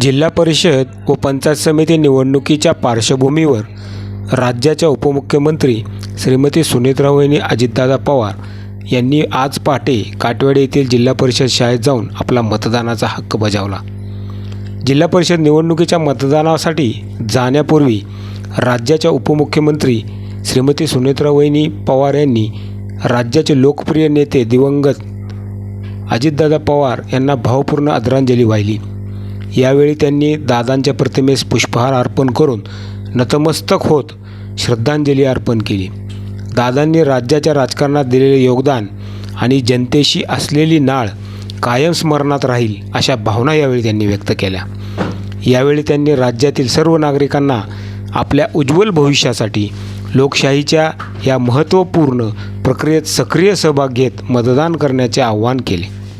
जिल्हा परिषद व पंचायत समिती निवडणुकीच्या पार्श्वभूमीवर राज्याच्या उपमुख्यमंत्री श्रीमती सुनेत्रावहिनी अजितदादा पवार यांनी आज पहाटे काटवाडी येथील जिल्हा परिषद शाळेत जाऊन आपला मतदानाचा हक्क बजावला. जिल्हा परिषद निवडणुकीच्या मतदानासाठी जाण्यापूर्वी राज्याच्या उपमुख्यमंत्री श्रीमती सुनेत्रा वहिनी पवार यांनी राज्याचे लोकप्रिय नेते दिवंगत अजितदादा पवार यांना भावपूर्ण आदरांजली वाहिली. यावेळी त्यांनी दादांच्या प्रतिमेस पुष्पहार अर्पण करून नतमस्तक होत श्रद्धांजली अर्पण केली. दादांनी राज्याच्या राजकारणात दिलेले योगदान आणि जनतेशी असलेली नाळ कायम स्मरणात राहील अशा भावना यावेळी त्यांनी व्यक्त केल्या. यावेळी त्यांनी राज्यातील सर्व नागरिकांना आपल्या उज्ज्वल भविष्यासाठी लोकशाहीच्या या महत्त्वपूर्ण प्रक्रियेत सक्रिय सहभाग घेत मतदान करण्याचे आवाहन केले.